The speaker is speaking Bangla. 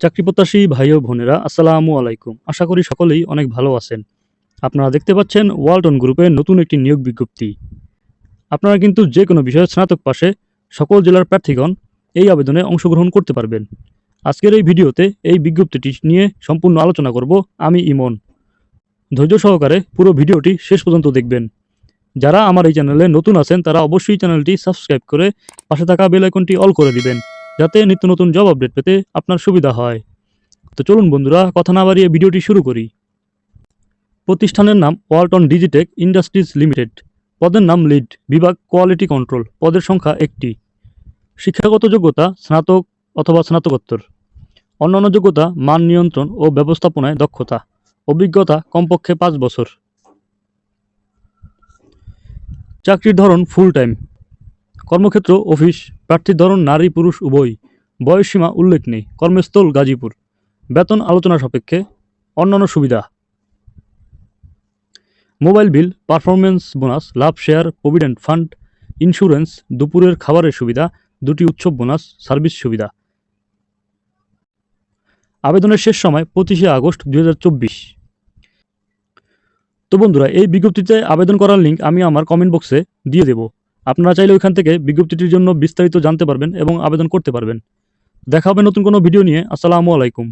চাকরি প্রত্যাশী ভাই ও বোনেরা, আসসালামু আলাইকুম। আশা করি সকলেই অনেক ভালো আছেন। আপনারা দেখতে পাচ্ছেন ওয়ালটন গ্রুপের নতুন একটি নিয়োগ বিজ্ঞপ্তি। আপনারা কিন্তু যে কোনো বিষয়ে স্নাতক পাশে সকল জেলার প্রার্থীগণ এই আবেদনে অংশগ্রহণ করতে পারবেন। আজকের এই ভিডিওতে এই বিজ্ঞপ্তিটি নিয়ে সম্পূর্ণ আলোচনা করব আমি ইমন। ধৈর্য সহকারে পুরো ভিডিওটি শেষ পর্যন্ত দেখবেন। যারা আমার এই চ্যানেলে নতুন আছেন, তারা অবশ্যই চ্যানেলটি সাবস্ক্রাইব করে পাশে থাকা বেল আইকনটি অল করে দিবেন। যাতে নিত্য নতুন জব আপডেট পেতে আপনার সুবিধা হয়। তো চলুন বন্ধুরা, কথা না বাড়িয়ে ভিডিওটি শুরু করি। প্রতিষ্ঠানের নাম ওয়ালটন ডিজিটেক ইন্ডাস্ট্রিজ লিমিটেড। পদের নাম লিড, বিভাগ কোয়ালিটি কন্ট্রোল, পদের সংখ্যা একটি। শিক্ষাগত যোগ্যতা স্নাতক অথবা স্নাতকোত্তর। অন্যান্য যোগ্যতা মান নিয়ন্ত্রণ ও ব্যবস্থাপনায় দক্ষতা। অভিজ্ঞতা কমপক্ষে পাঁচ বছর। চাকরির ধরন ফুল টাইম কর্মক্ষেত্র অফিস প্রার্থীর ধরন নারী, পুরুষ, উভয়। বয়সসীমা উল্লেখ নেই। কর্মস্থল গাজীপুর। বেতন আলোচনা সাপেক্ষে অন্যান্য সুবিধা। মোবাইল বিল পারফরমেন্স বোনাস, লাভ শেয়ার, প্রভিডেন্ট ফান্ড, ইন্স্যুরেন্স, দুপুরের খাবারের সুবিধা, দুটি উৎসব বোনাস, সার্ভিস সুবিধা। আবেদনের শেষ সময় পঁচিশে আগস্ট দুই তো বন্ধুরা, এই বিজ্ঞপ্তিতে আবেদন করার লিঙ্ক আমি আমার কমেন্ট বক্সে দিয়ে দেব। আপনারা চাইলে ওইখান থেকে বিজ্ঞপ্তিটির জন্য বিস্তারিত জানতে পারবেন এবং আবেদন করতে পারবেন। দেখা হবে নতুন কোনো ভিডিও নিয়ে। আসসালামু আলাইকুম।